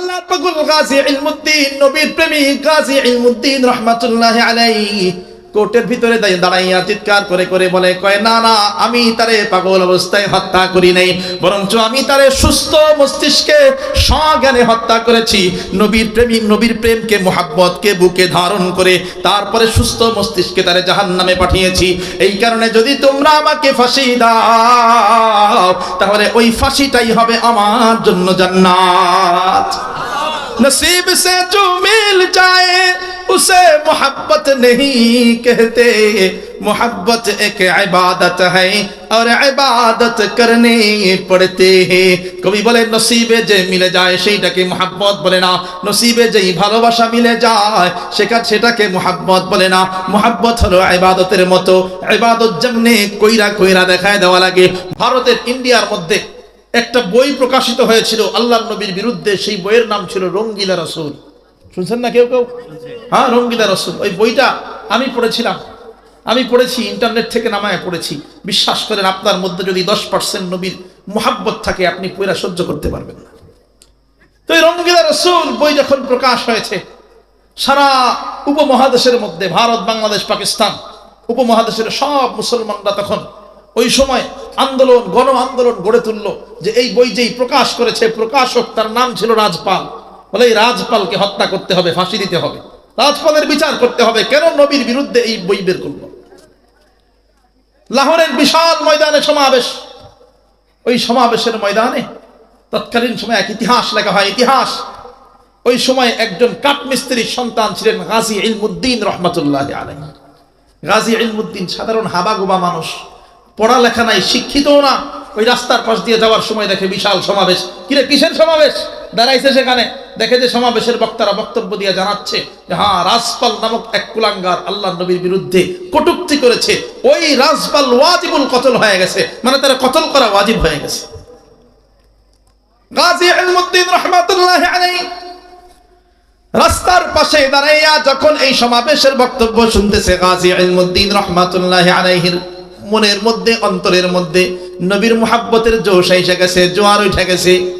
আল্লাহ পাকুল গাজী ইলমুদ্দিন নবীর প্রেমিক গাজী ইলমুদ্দিন রহমাতুল্লাহ আলাইহি কোর্টের ভিতরে দাঁড়াইয়া চিৎকার করে করে বলে, কয়, না না, আমি তারে পাগল অবস্থায় হত্যা করি নাই, বরঞ্চ আমি তারে সুস্থ মস্তিষ্কে স্বজ্ঞানে হত্যা করেছি। নবীর প্রেমী নবীর প্রেমকে, মোহাব্বতকে, বুকে ধারণ করে তারপরে সুস্থ মস্তিষ্কে তারে জাহান নামে পাঠিয়েছি। এই কারণে যদি তোমরা আমাকে ফাঁসি দাও, তাহলে ওই ফাঁসিটাই হবে আমার জন্য জান্নাত। নসিব সে জো মিল যায় اسے محبت نہیں کہتے محبت ایک عبادت ہے اور عبادت کرنے پڑتے বলে নসিবে যে মিলে যায় সেইটাকে মোহাব্বত বলে না নসিবে যেই ভালোবাসা মিলে যায় সেটা সেটাকে মোহাব্বত বলে না মোহাব্বত হলো ইবাদতের মতো। ইবাদত যেমনি কইরা কইরা দেখায় দেওয়া লাগে। ভারতের ইন্ডিয়ার মধ্যে একটা বই প্রকাশিত হয়েছিল আল্লাহ নবীর বিরুদ্ধে। সেই বইয়ের নাম ছিল রঙ্গিলা রসুল। শুনছেন না কেউ কেউ? হ্যাঁ রঙ্গিলা রসুল ওই বইটা আমি পড়েছিলাম। আমি পড়েছি ইন্টারনেট থেকে নামায় পড়েছি। বিশ্বাস করেন আপনার মধ্যে যদি দশ পার্সেন্ট নবীর মোহাব্বত থাকে আপনি পয়রা সহ্য করতে পারবেন না। তো এই রঙ্গিলা রসুল বই যখন প্রকাশ হয়েছে সারা উপমহাদেশের মধ্যে ভারত বাংলাদেশ পাকিস্তান উপমহাদেশের সব মুসলমানরা তখন ওই সময় আন্দোলন গণ আন্দোলন গড়ে তুলল যে এই বই যেই প্রকাশ করেছে প্রকাশক তার নাম ছিল রাজপাল। বলে এই রাজপালকে হত্যা করতে হবে, ফাঁসি দিতে হবে। রাজপালের বিচার করতে হবে, কেন নবীর বিরুদ্ধে এই বই বের করল? লাহোরের বিশাল ময়দানে সমাবেশ। ওই সমাবেশের ময়দানে তৎকালীন সময় এক ইতিহাস লেখা হয়, ইতিহাস। ওই সময় একজন কাঠমিস্ত্রির সন্তান ছিলেন গাজী ইলমুদ্দিন রহমতুল্লাহ আলাই গাজী ইলমুদ্দিন সাধারণ হাবাগোবা মানুষ, পড়ালেখা নাই, শিক্ষিতও না। ওই রাস্তার পাশ দিয়ে যাওয়ার সময় দেখে বিশাল সমাবেশ। কিরে, কিসের সমাবেশ? দাঁড়াইছে সেখানে। দেখে যে সমাবেশের বক্তারা বক্তব্য দিয়ে জানাচ্ছে হ্যাঁ রাজপাল নামক এক কুলাঙ্গার আল্লাহ নবীর বিরুদ্ধে কটুক্তি করেছে। ওই রাজপাল ওয়াজিবুল কতল হয়ে গেছে। মানে তারা কতল করা ওয়াজিব হয়ে গেছে। রাস্তার পাশে দাঁড়াইয়া যখন এই সমাবেশের বক্তব্য শুনতেছে গাজী আলাইহির মনের মধ্যে, অন্তরের মধ্যে, নবীর মুহাব্বতের জোশ এসে গেছে, জোয়ার উঠে গেছে।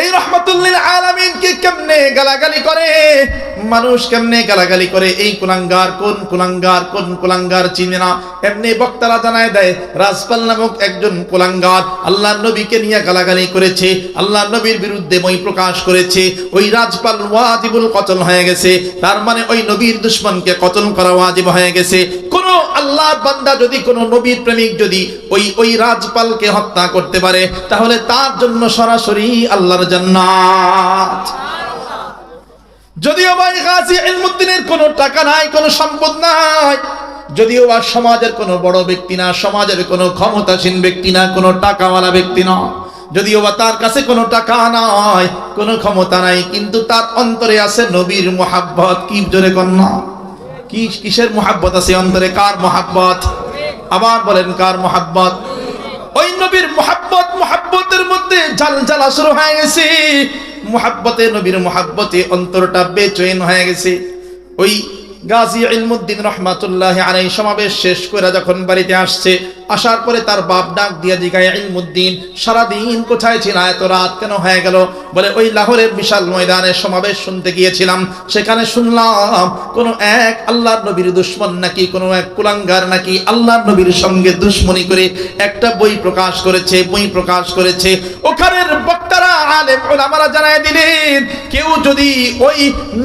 এই রহমতুল্লিল আলামিনকে কেমনে গালাগালি করে? মানুষ কেমনে গালাগালি করে? এই কুলাঙ্গার কোন কুলাঙ্গার কোন কুলাঙ্গার চিনে না। এমনি বক্তারা জানায় দেয়, রাজপাল নামক একজন কুলাঙ্গার আল্লাহ নবীকে নিয়ে গালাগালি করেছে। আল্লাহ নবীর বিরুদ্ধে মই প্রকাশ করেছে। ওই রাজপাল ওয়াজিবুল কতল হয়ে গেছে। তার মানে ওই নবীর দুশ্মনকে কতল করা ওয়াজিব হয়ে গেছে। কোন আল্লাহ বান্দা যদি কোন নবীর প্রেমিক যদি ওই ওই রাজপালকে হত্যা করতে পারে, তাহলে তার জন্য সরাসরি আল্লাহর জান্নাত। যদিও ভাই গাজী ইলমুদ্দিনের কোনো টাকা নাই, কোনো সম্পদ নাই, যদিও বা সমাজের কোনো বড় ব্যক্তি না, সমাজের কোনো ক্ষমতাসীন ব্যক্তি না, কোনো টাকাওয়ালা ব্যক্তি না, যদিও বা তার কাছে কোনো টাকা নাই, কোনো ক্ষমতা নাই, কিন্তু তার অন্তরে আছে নবীর মোহাব্বত। কি জোরে কন্যা? কি, কিসের মোহাব্বত আছে অন্তরে? কার মোহাব্বত? আবার বলেন, কার মোহাব্বত? ওই নবীর মোহাব্বত, মোহাব্বতের মধ্যে জাল জ্বালা শুরু হয়ে গেছে। মোহাব্বতে, নবীর মোহাব্বতে অন্তরটা বেচৈন হয়ে গেছে। ওই গাজী ইলমুদ্দিন রহমাতুল্লাহ আলাই সমাবেশ শেষ করে যখন বাড়িতে আসছে আসার পরে তার বাপ ডাক দিয়া জিগায়, ইলমুদ্দিন, সারাদিন কোথায় ছিল? এত রাত কেন হয়ে গেল? বলে, ওই লাহোরের বিশাল ময়দানে সমাবেশ শুনতে গিয়েছিলাম। সেখানে শুনলাম, কোন এক আল্লাহর নবীর দুশ্মন নাকি, কোন এক কুলাঙ্গার নাকি আল্লাহর নবীর সঙ্গে দুশ্মনী করে একটা বই প্রকাশ করেছে, বই প্রকাশ করেছে। ওখানের বক্তারা, আলেম ওলামারা জানায় দিলেন, কেউ যদি ওই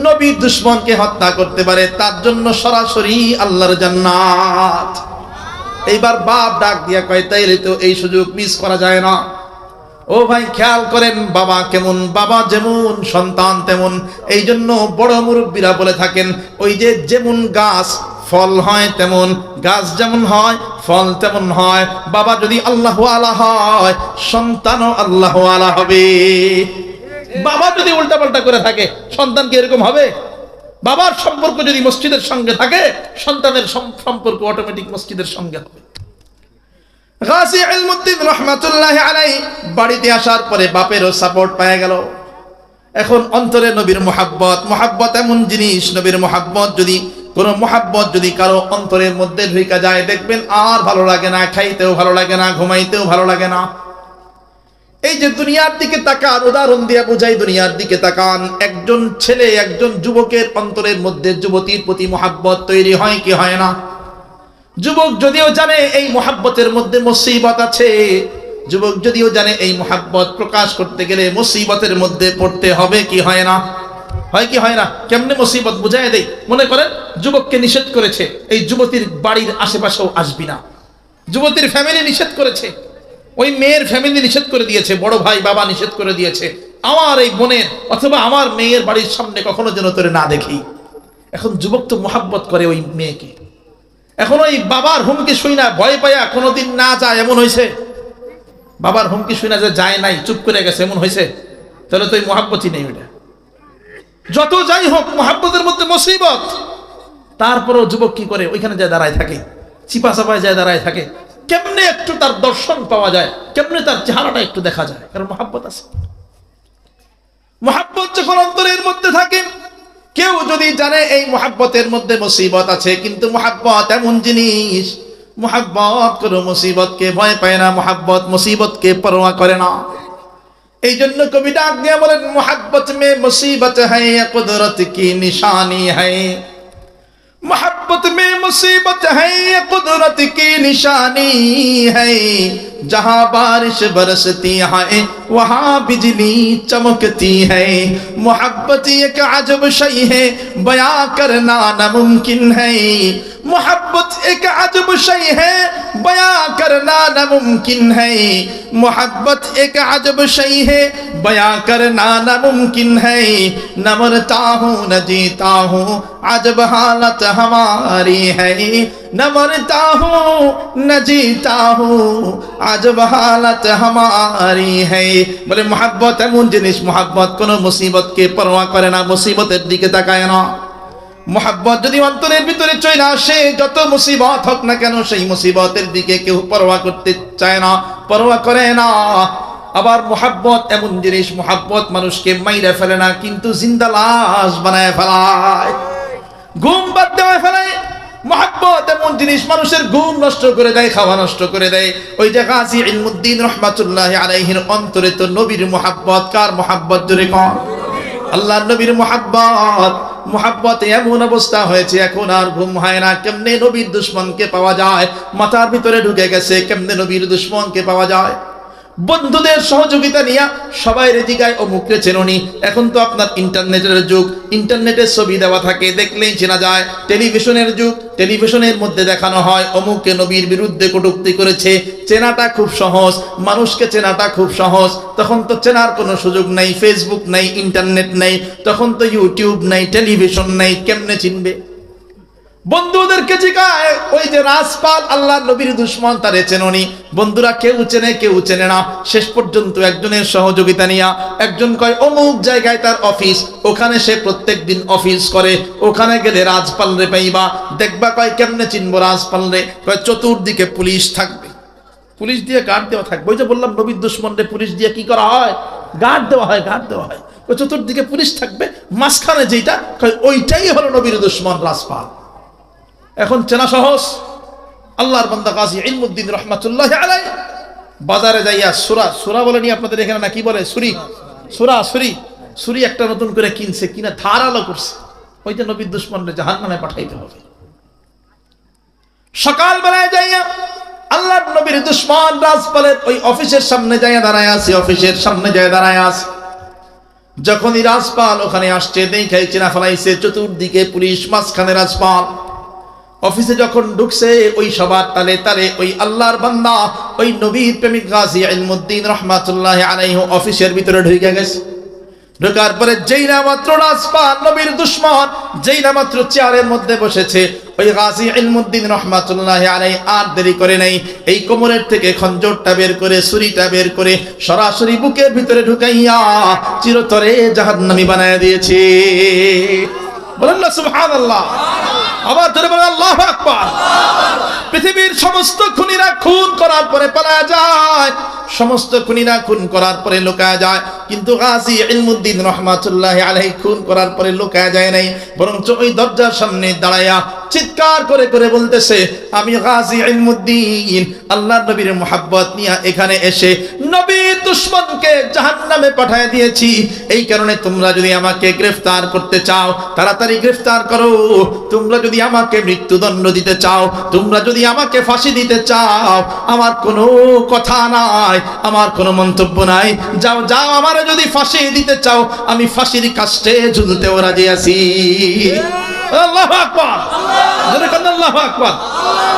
নবীর দুশ্মনকে হত্যা করতে পারে, তার জন্য সরাসরি আল্লাহর জান্নাত। এইবার বাপ ডাক দিয়া কয়, তাইলে তো এই সুযোগ মিস করা যায় না। ও ভাই, খেয়াল করেন, বাবা কেমন, বাবা যেমন, সন্তান তেমন। এই জন্য বড় মুরব্বীরা বলে থাকেন, ওই যে যেমন গাছ, ফল হয় তেমন। গাছ যেমন হয়, ফল তেমন হয়। বাবা যদি আল্লাহ আলা হয়, সন্তানও আল্লাহ আলা হবে। বাবা যদি উল্টাপাল্টা করে থাকে, সন্তান কি এরকম হবে? বাবার সম্পর্ক যদি মসজিদের সঙ্গে থাকে, সন্তানের সম্পর্ক অটোমেটিক মসজিদের সঙ্গে হবে। গাজী ইলমুদ্দিন রহমাতুল্লাহ আলাই বাড়িতে আসার পরে বাপেরও সাপোর্ট গেল। এখন অন্তরে নবীর মোহাব্বত মোহাব্বত এমন জিনিস, নবীর মোহাব্বত যদি, কোনো মোহাব্বত যদি কারও অন্তরের মধ্যে ঢুকা যায়, দেখবেন আর ভালো লাগে না, খাইতেও ভালো লাগে না, ঘুমাইতেও ভালো লাগে না। এই যে দুনিয়ার দিকে তাকান, উদাহরণ দিয়ে বোঝাই দুনিয়ার দিকে তাকান। একজন ছেলে, একজন যুবকের অন্তরের মধ্যে যুবতীর প্রতি মোহাব্বত তৈরি হয় কি হয় না? যুবক যদিও জানে এই মোহাব্বতের মধ্যে মুসিবত আছে, যুবক যদিও জানে এই মোহাব্বত প্রকাশ করতে গেলে মুসিবতের মধ্যে পড়তে হবে কি হয় না? হয় কি হয় না? কেমনে মুসিবত বুঝাই দেই? মনে করেন, যুবককে নিষেধ করেছে, এই যুবতীর বাড়ির আশেপাশেও আসবি না। যুবতীর ফ্যামিলি নিষেধ করেছে ওই মেয়ের ফ্যামিলি নিষেধ করে দিয়েছে, বড় ভাই, বাবা নিষেধ করে দিয়েছে। আমার এই বোনের অথবা আমার মেয়ের বাড়ির সামনে কখনো যেন তোরে না দেখি। এখন যুবক তো মোহাব্বত করে ওই মেয়েকে। এখন ওই বাবার হুমকি শুই না, ভয় পাইয়া কোনোদিন না যায়, এমন হয়েছে বাবার হুমকি শুই না যে যায় নাই, চুপ করে গেছে, এমন হয়েছে তাহলে তো এই মোহাব্বতই নেই ওটা যত যাই হোক, মোহাব্বতের মধ্যে মুসিবত। তারপরেও যুবক কি করে? ওইখানে যায় দাঁড়ায় থাকে। চিপা চাপায় যায় দাঁড়ায় থাকে। কেমনে একটু তার দর্শন পাওয়া যায়? কেমনে তার চেহারাটা একটু দেখা যায়? কারণ মোহাব্বত আছে। মোহাব্বত যখন অন্তরের মধ্যে থাকে, কেউ যদি জানে এই মোহাব্বতের মধ্যে মুসিবত আছে, কিন্তু মোহাব্বত এমন জিনিস, মোহাব্বত কোনো মুসিবতকে ভয় পায় না, মোহাব্বত মুসিবতকে পরোয়া করে না। এই জন্য কবি ডাক দিয়ে বলেন, মহাব্বত মে মুসিবত হ্যাঁ কুদরত কি নিশানি হ্যাঁ। मोहब्बत में मुसीबत है, ये कुदरत की निशानी है। जहाँ बारिश बरसती है, वहाँ बिजली चमकती है। मोहब्बत एक अजब शई है, बयां करना नामुमकिन है। मोहब्बत एक अजब शई है बयां करना नामुमकिन है मोहब्बत एक अजब शई है बयां करना नामुमकिन है न मरता हूँ न जीता हूँ अजब हालत हमारी है न मरता हूँ न जीता हूँ अजब हालत हमारी है বলে মোহাব্বত এমন জিনিস মোহাব্বত কোনো মুসিবতকে পরোয়া করে না মুসিবতের দিকে তাকায় না মোহাব্বত যদি অন্তরের ভিতরে চলে আসে, যত মুসিবত হোক না কেন, সেই মুসিবতের দিকে কেউ পরোয়া করতে চায় না, পরোয়া করে না। আবার মোহাব্বত এমন জিনিস, মোহাব্বত মানুষকে মাইরে ফেলে না, কিন্তু জিন্দা লাশ বানায় ফেলায়। ঘুম বাদ দেওয়া ফেলায় মহাব্বত এমন জিনিস, মানুষের ঘুম নষ্ট করে দেয়, খাওয়া নষ্ট করে দেয়। ওই যে কাজী ইলমুদ্দিন রহমাতুল্লাহ আলাইহির অন্তরে তো নবীর মোহাব্বত, কার মোহাব্বত জোরে কন? আল্লাহ নবীর মোহাব্বত। মোহাব্বত এমন অবস্থা হয়েছে, এখন আর ঘুম হয় না। কেমনে নবীর দুশ্মনকে পাওয়া যায়? মাথার ভিতরে ঢুকে গেছে, কেমনে নবীর দুশ্মনকে পাওয়া যায়? বন্ধুদের সহযোগিতা নিয়ে সবাই রেজিগায় ও মুখে চেননি। এখন তো আপনার ইন্টারনেটের যুগ। ইন্টারনেটের ছবি দেওয়া থাকে, দেখলেই চেনা যায়। টেলিভিশনের যুগ, টেলিভিশনের মধ্যে দেখানো হয় অমুককে নবীর বিরুদ্ধে কটুক্তি করেছে। চেনাটা খুব সহজ, মানুষকে চেনাটা খুব সহজ। তখন তো চেনার কোনো সুযোগ নেই ফেসবুক নেই, ইন্টারনেট নেই। তখন তো ইউটিউব নেই, টেলিভিশন নেই, কেমনে চিনবে? বন্ধুদেরকে জিগায়, ওই যে রাজপাল আল্লাহ নবীর দুশ্মন তারে চেননি বন্ধুরা কেউ চেনে কেউ চেনে না। শেষ পর্যন্ত একজনের সহযোগিতা নিয়া, একজন কয়, অমুক জায়গায় তার অফিস, ওখানে সে প্রত্যেক দিন অফিস করে, ওখানে গেলে রাজপাল রে পাইবা। দেখবা কয়, কেমনে চিনবো রাজপাল রে? কয়, চতুর্দিকে পুলিশ থাকবে। পুলিশ দিয়ে গার্ড দেওয়া থাকবে। ওই যে বললাম, নবীর দুশ্মন রে পুলিশ দিয়ে কি করা হয়? গার্ড দেওয়া হয়, গার্ড দেওয়া হয়। ওই চতুর্দিকে পুলিশ থাকবে। মাঝখানে যেটা ওইটাই হলো নবীর দুশ্মন রাজপাল। এখন চেনা সহজ। আল্লাহর বান্দা কাজী ইলমুদ্দিন রহমাতুল্লাহ আলাই বাজারে যাইয়া সুরা সুরা বলে নি আপনাদের এখানে না কি বলে? সুরি সুরা সুরি সুরি একটা নতুন করে কিনছে, কিনা ধারালো করছে। ওইটা নবীর দুশ্মনরে জাহান নামে পাঠাইতে হবে। সকাল বেলায় যাইয়া আল্লাহর নবীর দুশ্মন রাজপালের ওই অফিসের সামনে যাইয়া দাঁড়ায় আছে, অফিসের সামনে যাইয়া দাঁড়ায় আছে। যখনই রাজপাল ওখানে আসছে দেখাই চেনা ফেলাইছে, চতুর্দিকে পুলিশ মাঝখানে রাজপাল। অফিসে যখন ঢুকছে, ওই সবার তালে তালে ওই আল্লাহর বান্দা, ওই নবীর প্রেমিক গাজী ইলমুদ্দিন রহমাতুল্লাহ আলাইহু অফিসের ভিতরে ঢুকে গেছে। ঢোকার পরে যেই না মাত্র রাজপাল, নবীর দুশ্মন, যেই না মাত্র চেয়ারের মধ্যে বসেছে, ওই গাজী ইলমুদ্দিন রহমাতুল্লাহ আলাই আর দেরি করে নাই। এই কোমরের থেকে খঞ্জরটা বের করে, ছুরিটা বের করে সরাসরি বুকের ভিতরে ঢুকাইয়া চিরতরে জাহান্নামী বানায় দিয়েছে। বলেন না, সুবহানাল্লাহ। আবার ধরে বলে আল্লাহ আকবার। পৃথিবীর সমস্ত খুনিরা খুন করার পরে পালা যায়, সমস্ত খুনিরা খুন করার পরে লুকায় যায়, কিন্তু গাজী ইলমুদ্দিন রহমাতুল্লাহ আলাইহি খুন করার পরে লুকায় যায় নাই, বরঞ্চ ওই দরজার সামনে দাঁড়ায়া চিৎকার করে করে বলতেছে, আমি গাজী ইলমুদ্দিন, আল্লাহর নবীর মোহাব্বত নিয়ে এখানে এসে নবী দুশ্মনকে জাহান্নামে পাঠিয়ে দিয়েছি। এই কারণে তোমরা যদি আমাকে গ্রেফতার করতে চাও, তাড়াতাড়ি গ্রেফতার করো। তোমরা যদি আমাকে মৃত্যুদণ্ড দিতে চাও, তোমরা যদি আমাকে ফাঁসি দিতে চাও, আমার কোনো কথা নাই, আমার কোনো মন্তব্য নাই। যাও যাও, আমারে যদি ফাঁসি দিতে চাও, আমি ফাঁসির কাষ্টে ঝুলতেও রাজি আছি।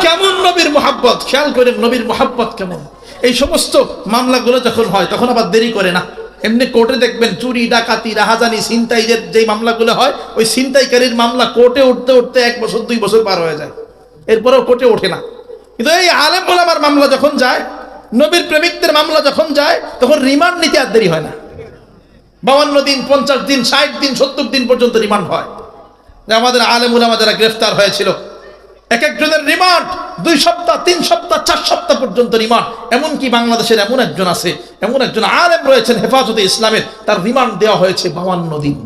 কেমন নবীর মোহাব্বত? খেয়াল করেন নবীর মোহাব্বত কেমন? এই সমস্ত মামলাগুলো যখন হয়, তখন আবার দেরি করে না। এমনি কোর্টে দেখবেন চুরি, ডাকাতি, রাহাজানি, ছিনতাই যে মামলাগুলো হয়, ওই ছিনতাইকারীর মামলা কোর্টে উঠতে উঠতে এক বছর, দুই বছর পার হয়ে যায়। এরপরেও কোর্টে ওঠে না। কিন্তু এই আলেম ওলামার মামলা যখন যায়, নবীর প্রেমিকদের মামলা যখন যায়, তখন রিমান্ড নিতে আর দেরি হয় না। বাউন্ন দিন, পঞ্চাশ দিন, ষাট দিন, সত্তর দিন পর্যন্ত রিমান্ড হয়। আমাদের আলেম ওলামা যারা গ্রেফতার হয়েছিল, এক একজনের রিমান্ড দুই সপ্তাহ, তিন সপ্তাহ, চার সপ্তাহ পর্যন্ত রিমান্ড এমনকি বাংলাদেশের এমন একজন আছে, এমন একজন আলেম রয়েছেন হেফাজতে ইসলামের, তার রিমান্ড দেওয়া হয়েছে বাউান্ন দিন।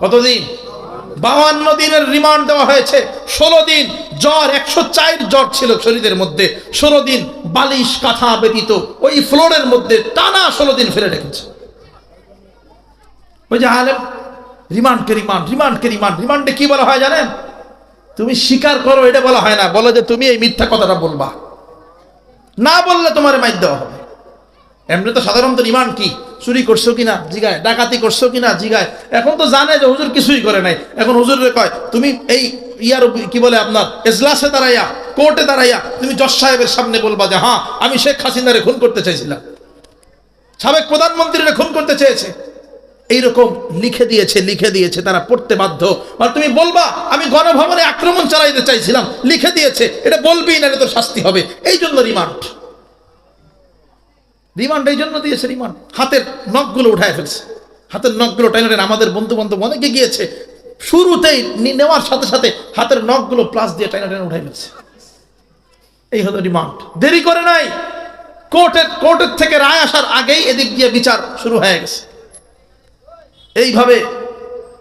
কতদিন বাউান্ন দিনের রিমান্ড দেওয়া হয়েছে, ষোলো দিন। জ্বর, একশো চার জ্বর ছিল শরীরের মধ্যে। ষোলো দিন বালিশ, কাঁথা ব্যতীত, ওই ফ্লোরের মধ্যে টানা ষোলো দিন ফেলে রেখেছে। ওই যে আলেম রিমান্ডকে রিমান্ড রিমান্ডকে রিমান্ড, রিমান্ডে কি বলা হয় জানেন? তুমি স্বীকার করো, এটা বলা হয় না। বলো যে তুমি এই মিথ্যা কথাটা বলবা। না বললে তোমার মাইর দেওয়া হবে। এমনি তো সাধারণত রিমান্ড কি? চুরি করছ কিনা? জিগায়। ডাকাতি করছ কিনা? জিগায়। এখন তো জানে যে হুজুর কিছুই করে নাই। এখন হুজুরে কয়, তুমি এই ইয়ার কি বলে আপনার? এজলাসে দাঁড়াইয়া, কোর্টে দাঁড়াইয়া তুমি জজ সাহেবের সামনে বলবা যে হ্যাঁ আমি শেখ হাসিনারে খুন করতে চাইছিলাম। সাবেক প্রধানমন্ত্রীরা খুন করতে চেয়েছে। এইরকম লিখে দিয়েছে লিখে দিয়েছে, তারা পড়তে বাধ্য। আর তুমি বলবা, আমি গণভবনে আক্রমণ চালাইতে চাইছিলাম, লিখে দিয়েছে, এটা বলবি না তোর শাস্তি হবে। এই জন্য রিমান্ড রিমান্ড এই জন্য দিয়েছে রিমান্ড হাতের নখগুলো উঠায় ফেলছে। হাতের নখগুলো টাইনে আমাদের বন্ধু বান্ধব অনেকে গিয়েছে, শুরুতেই নেওয়ার সাথে সাথে হাতের নখগুলো প্লাস দিয়ে টাইনা টাইনা উঠাই ফেলছে। এই হলো রিমান্ড দেরি করে নাই। কোর্টের কোর্টের থেকে রায় আসার আগেই এদিক দিয়ে বিচার শুরু হয়ে গেছে। এইভাবে,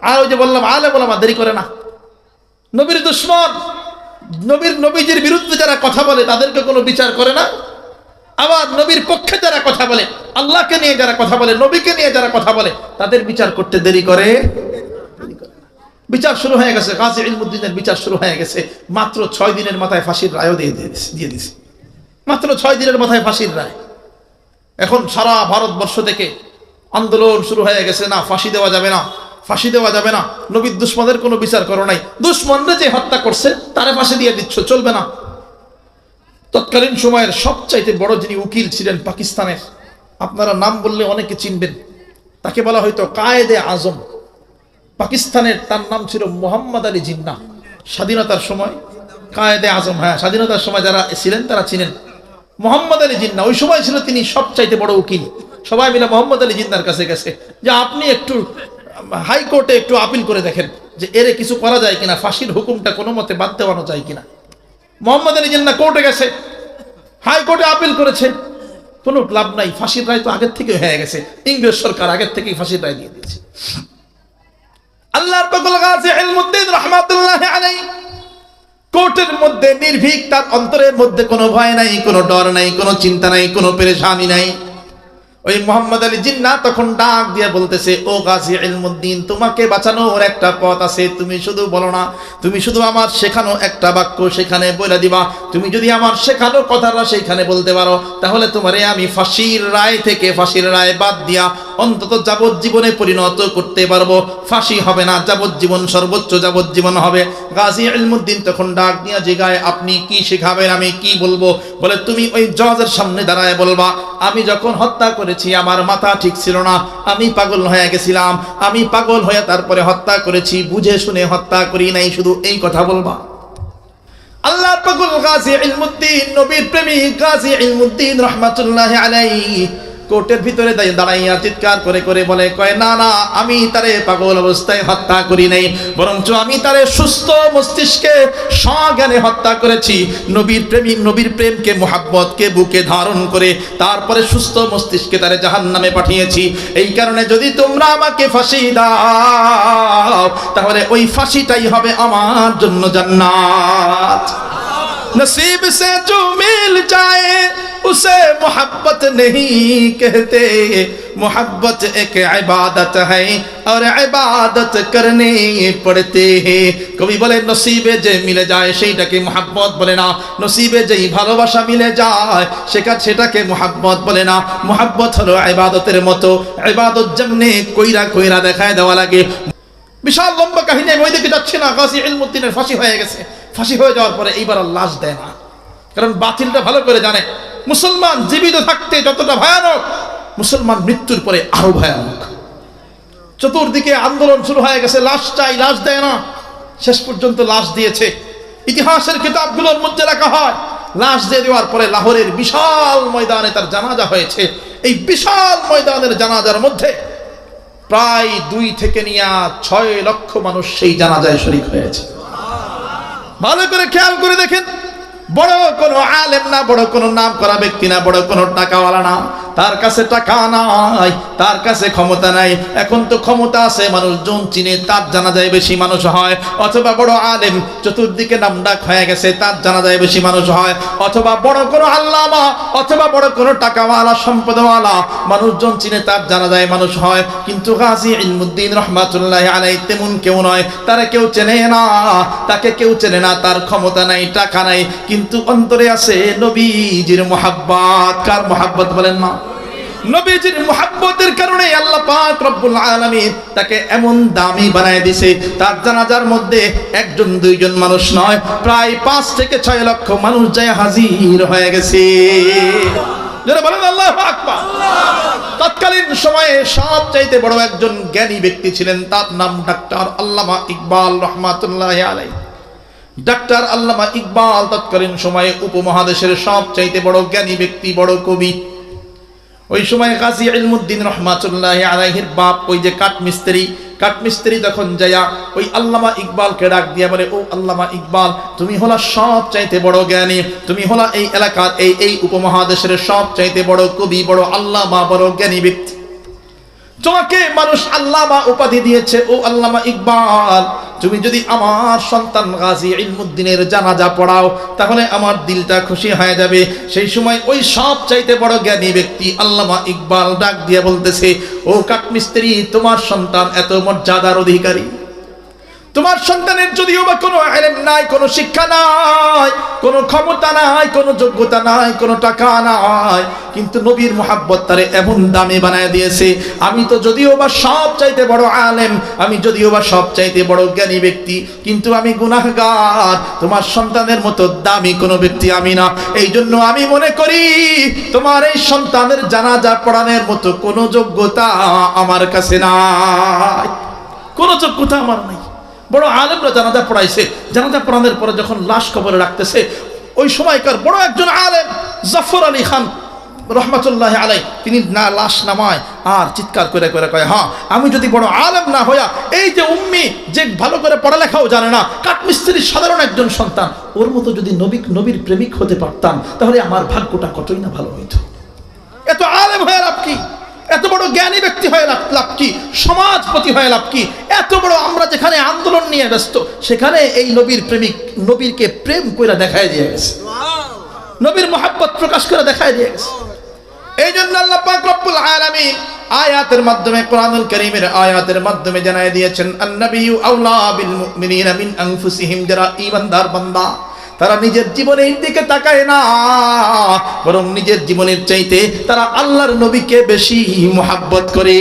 আর ওই যে বললাম, আলে বললাম দেরি করে না। নবীর দুশ্মন, নবীর নবীজির বিরুদ্ধে যারা কথা বলে, তাদেরকে কোনো বিচার করে না। আবার নবীর পক্ষে যারা কথা বলে, আল্লাহকে নিয়ে যারা কথা বলে, নবীকে নিয়ে যারা কথা বলে, তাদের বিচার করতে দেরি করে। বিচার শুরু হয়ে গেছে, গাজী ইলমুদ্দিনের বিচার শুরু হয়ে গেছে। মাত্র ছয় দিনের মাথায় ফাঁসির রায়ও দিয়ে দিয়েছে, দিয়ে দিছে মাত্র ছয় দিনের মাথায় ফাঁসির রায়। এখন সারা ভারতবর্ষ থেকে আন্দোলন শুরু হয়ে গেছে না, ফাঁসি দেওয়া যাবে না, ফাঁসি দেওয়া যাবে না। নবীর দুশ্মনের কোনো বিচার করো নাই। দুশ্মনরা যে হত্যা করছে, তারে ফাঁসি দিয়ে দিচ্ছ, চলবে না। তৎকালীন সময়ের সবচাইতে বড় যিনি উকিল ছিলেন পাকিস্তানের, আপনারা নাম বললে অনেকে চিনবেন। তাকে বলা হয়তো কায়েদে আজম। পাকিস্তানের তার নাম ছিল মোহাম্মদ আলী জিন্না স্বাধীনতার সময় কায়েদে আজম হ্যাঁ স্বাধীনতার সময় যারা ছিলেন, তারা চিনেন। মোহাম্মদ আলী জিন্না ওই সময় ছিল তিনি সবচাইতে বড় উকিল। সবাই মিলে মোহাম্মদ আলী জিন্নার কাছে গেছে। যে আপনি একটু হাইকোর্টে একটু আপিল করে দেখেন যে এরে কিছু করা যায় কিনা, ফাঁসির হুকুমটা কোনো মতে বাদ দেওয়ানো যায় কিনা। মোহাম্মদ আলী জিন্না কোর্টে গেছে হাইকোর্টে আপিল করেছে। কোনো লাভ নাই, ফাঁসির রায় তো আগের থেকে হয়ে গেছে। ইংরেজ সরকার আগের থেকেই ফাঁসির রায় দিয়ে দিয়েছে। আল্লাহর পাগল গাছে ইলমুদ্দিন কোর্টের মধ্যে নির্ভীক, তার অন্তরের মধ্যে কোনো ভয় নাই, কোনো ডর নাই, কোনো চিন্তা নাই, কোনো পেরেশানি নাই। ওই মোহাম্মদ আলী জিন্না তখন ডাক দিয়ে বলতেছে, ও গাজী ইলমুদ্দিন, তোমাকে বাঁচানোর একটা পথ আছে। তুমি শুধু বলো না, তুমি শুধু আমার শেখানো একটা বাক্য সেখানে বলে দিবা। তুমি যদি আমার শেখানো কথাটা সেইখানে বলতে পারো, তাহলে তোমারে আমি ফাঁসির রায় থেকে ফাঁসির রায় বাদ দিয়া অন্তত যাবজ্জীবনে পরিণত করতে পারব। ফাঁসি হবে না, যাবজ্জীবন সর্বোচ্চ যাবজ্জীবন হবে। গাজী ইলমুদ্দিন তখন ডাক দিয়া জিগায়, আপনি কি শেখাবেন? আমি কি বলব? বলে, তুমি ওই জজের সামনে দাঁড়ায় বলবা, আমি যখন হত্যা করেছি, আমার মাথা ঠিক ছিল না। আমি পাগল হয়ে গেছিলাম। আমি পাগল হয়ে তারপরে হত্যা করেছি। বুঝে শুনে হত্যা করি নাই, শুধু এই কথা বলবা। আল্লাহ পাগল গাজী ইলমুদ্দিন, নবীর প্রেমিক গাজী ইলমুদ্দিন রহমাতুল্লাহ আলাইহি কোর্টের ভিতরে দাঁড়াইয়া চিৎকার করে করে বলে, কয়, না না, আমি তারে পাগল অবস্থায় হত্যা করি নাই। বরঞ্চ আমি তারে সুস্থ মস্তিষ্কে স্বজ্ঞানে হত্যা করেছি। নবীর প্রেমিক নবীর প্রেমকে, মোহাব্বতকে, বুকে ধারণ করে তারপরে সুস্থ মস্তিষ্কে তারে জাহান নামে পাঠিয়েছি। এই কারণে যদি তোমরা আমাকে ফাঁসি দাও, তাহলে ওই ফাঁসিটাই হবে আমার জন্য জান্নাত। नसीब से जो मिल जाए उसे मोहब्बत नहीं कहते मोहब्बत एक इबादत है और इबादत करने पड़ते हैं কবি বলে নসিবে যে মিলে যায় সেইটাকে মোহাব্বত বলে না নসিবে যেই ভালোবাসা মিলে যায় সেটা সেটাকে মোহাব্বত বলে না মোহাব্বত হলো ইবাদতের মতো ইবাদত যেমনি কইরা কইরা দেখায় দেওয়া লাগে বিশাল লম্বা কাহিনী আমি ওই দিকে যাচ্ছি না গাছি ইলমুদ্দিনের ফাঁসি হয়ে গেছে ফাঁসি হয়ে যাওয়ার পরে এইবার আর লাশ দেয় না। কারণ বাতিলটা ভালো করে জানে। মুসলমান জীবিত থাকতে যতটা ভয়ানক, মুসলমান মৃত্যুর পরে আরও ভয়ানক। চতুর্দিকে আন্দোলন শুরু হয়ে গেছে, লাশ চাই, লাশ দেয় না। শেষ পর্যন্ত লাশ দিয়েছে। ইতিহাসের কিতাবগুলোর মধ্যে রাখা হয়, লাশ দিয়ে দেওয়ার পরে লাহোরের বিশাল ময়দানে তার জানাজা হয়েছে। এই বিশাল ময়দানের জানাজার মধ্যে প্রায় দুই থেকে নিয়ে ছয় লক্ষ মানুষ সেই জানাজায় শরিক হয়েছে। ভালো করে খেয়াল করে দেখেন, বড় কোনো আলেম না, বড় কোনো নাম করা ব্যক্তি না, বড় কোনো টাকাওয়ালা না। তার কাছে টাকা নাই, তার কাছে ক্ষমতা নাই। এখন তো ক্ষমতা আছে, মানুষজন চিনে, তার জানা যায় বেশি মানুষ হয়। অথবা বড় আলেম চতুর্দিকে নাম ডাক হয়ে গেছে, তার জানা যায় বেশি মানুষ হয়। অথবা বড় কোনো আল্লামা, অথবা বড় কোনো টাকাওয়ালা, সম্পদওয়ালা, মানুষজন চিনে, তার জানা যায় মানুষ হয়। কিন্তু গাজী ইলমুদ্দিন রহমাতুল্লাহ আলাই তেমন কেউ নয়। তারা কেউ চেনে না, তাকে কেউ চেনে না, তার ক্ষমতা নাই, টাকা নাই। কিন্তু অন্তরে আছে নবীজির মোহাব্বত। কার মোহাব্বত বলেন না নবীজির মোহাব্বতের কারণে আল্লাহ পাক রব্বুল আলামিন তাকে এমন দামি বানায় দিছে তার জানাজার মধ্যে একজন, দুইজন মানুষ নয়, প্রায় পাঁচ থেকে ছয় লক্ষ মানুষ যায় হাজির হয়ে গেছে। যারা বলেন, আল্লাহ আকবার। তৎকালীন সময়ে সব চাইতে বড় একজন জ্ঞানী ব্যক্তি ছিলেন, তার নাম ডাক্তার আল্লামা ইকবাল রহমাতুল্লাহ আলাই ডাক্তার আল্লামা ইকবাল তৎকালীন সময়ে উপমহাদেশের সব চাইতে বড় জ্ঞানী ব্যক্তি, বড় কবি। ওই সময় কাজী ইলমুদ্দিন রহমাতুল্লাহ আলাইহির বাপ, ওই যে কাঠমিস্ত্রি কাঠমিস্ত্রি তখন যায়া ওই আল্লামা ইকবালকে ডাক দিয়া বলে, ও আল্লামা ইকবাল, তুমি হলা সব চাইতে বড় জ্ঞানী, তুমি হলা এই এলাকার এই এই উপমহাদেশের সব চাইতে বড় কবি, বড় আল্লামা, বড় জ্ঞানী ব্যক্তি তোমাকে মানুষ আল্লামা উপাধি দিয়েছে, ও আল্লামা ইকবাল তুমি যদি আমার সন্তান গাজী ইলমুদ্দিনের জানাজা পড়াও, তাহলে আমার দিলটা খুশি হয়ে যাবে। সেই সময় ওই সব চাইতে বড় জ্ঞানী ব্যক্তি আল্লামা ইকবাল ডাক দিয়ে বলতেছে, ও কাঠমিস্ত্রি, তোমার সন্তান এত মর্যাদার অধিকারী। তোমার সন্তানের যদিও বা কোনো আলেম নাই, কোনো শিক্ষা নাই, কোনো ক্ষমতা নাই, কোনো যোগ্যতা নাই, কোনো টাকা নাই, কিন্তু নবীর মোহাব্বত তারে এমন দামে বানায় দিয়েছে, আমি তো যদিও বা সব চাইতে বড় আলেম, আমি যদিও বা সব চাইতে বড় জ্ঞানী ব্যক্তি, কিন্তু আমি গুনাহগার, তোমার সন্তানের মতো দামি কোনো ব্যক্তি আমি না এই জন্য আমি মনে করি, তোমার এই সন্তানের জানাজা পড়ানোর মতো কোনো যোগ্যতা আমার কাছে নাই, কোনো যোগ্যতা আমার নাই। বড় আলেমরা জানাজা পড়াইছে। জানাজা পড়ানোর পরে যখন লাশ কবরে রাখতেছে, ওই সময়কার বড় একজন আলেম, জাফর আলী খান, রহমতুল্লাহ আলাই তিনি না লাশ নামায়, আর চিৎকার করে করে কয় হ্যাঁ আমি যদি বড় আলেম না হইয়া, এই যে উম্মি, যে ভালো করে পড়ালেখাও জানে না, কাঠমিস্ত্রির সাধারণ একজন সন্তান, ওর মতো যদি নবী, নবীর প্রেমিক হতে পারতাম, তাহলে আমার ভাগ্যটা কতই না ভালো হইতো এত আলেম হয়ে লাভ কি এত বড় জ্ঞানী ব্যক্তি হয়ে লাভ কি? সমাজপতি হয়ে লাভ কি? এত বড় আমরা যেখানে আন্দোলন নিয়ে ব্যস্ত, সেখানে এই নবীর প্রেমিক, নবীরকে প্রেম করে দেখায় দিয়ে গেছে। নবীর মহাব্বত প্রকাশ করে দেখায় দিয়ে গেছে। এই জন্য আল্লাহ পাক রব্বুল আলামিন আয়াতের মাধ্যমে, কোরআনুল কারীমের আয়াতের মাধ্যমে জানায় দিয়েছেন, আন্নাবিয়ু আউলা বিল মুমিনিনা মিন আনফুসিহিম, যারা ঈমানদার বান্দা তারা নিজের জীবনের দিকে তাকায় না, বরং নিজের জীবনের চাইতে তারা আল্লাহর নবীকে বেশি মোহাব্বত করে।